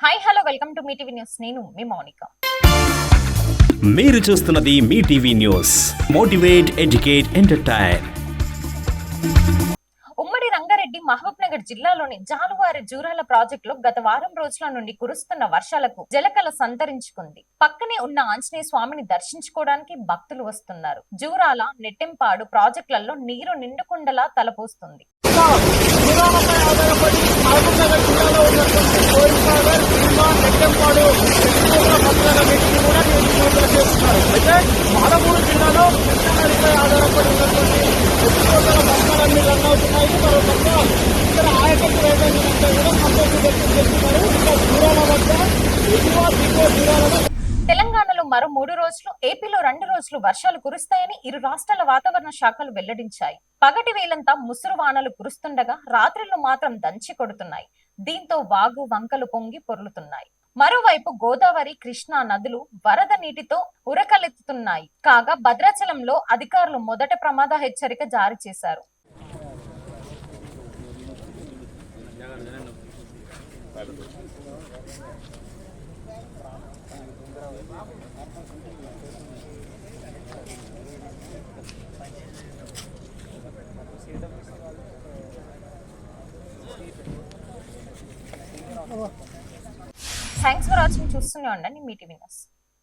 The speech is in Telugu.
Hi hello welcome to Mee TV news నేను మీ మౌనిక. మీరు చూస్తున్నది Mee TV news motivate educate entertain ఉమ్మడి రంగారెడ్డి మహబూబ్ నగర్ జిల్లాలోని జాలువారి జూరాల ప్రాజెక్టులో గత వారం రోజుల నుండి కురుస్తున్న వర్షాలకు జలకల సంతరించుకుంది. పక్కనే ఉన్న ఆంజనేయ స్వామిని దర్శించుకోవడానికి భక్తులు వస్తున్నారు. జూరాల నెట్టెంపాడు ప్రాజెక్టులలో నీరు నిండుకుండలా తలపోస్తుంది. పై ఆధారపడి ఉన్నటువంటి ఎక్కువగా భక్తులన్నీ రన్ అవుతున్నాయి. మరో పక్క ఇక్కడ ఆయకట్టు రైతాంగంతా కూడా సంతోషం వ్యక్తం చేస్తున్నారు. ఇంకా దూరాల వద్ద ఎక్కువ దిగువ దూరాలలో తెలంగాణలో మరో మూడు రోజులు ఏపీలో రెండు రోజులు వర్షాలు కురుస్తాయని ఇరు రాష్ట్రాల వాతావరణ శాఖలు వెల్లడించాయి. పగటి వేలంతా ముసురు వానలు కురుస్తుండగా రాత్రిళ్ళు మాత్రం దంచి కొడుతున్నాయి. దీంతో వాగు వంకలు పొంగి పొర్లుతున్నాయి. మరోవైపు గోదావరి కృష్ణా నదులు వరద నీటితో ఉరకలెత్తుతున్నాయి. కాగా భద్రాచలంలో అధికారులు మొదట ప్రమాద హెచ్చరిక జారీ చేశారు. థ్యాంక్స్ ఫర్ వాచింగ్ చూస్తూనే ఉండండి మీ టీవీ న్యూస్.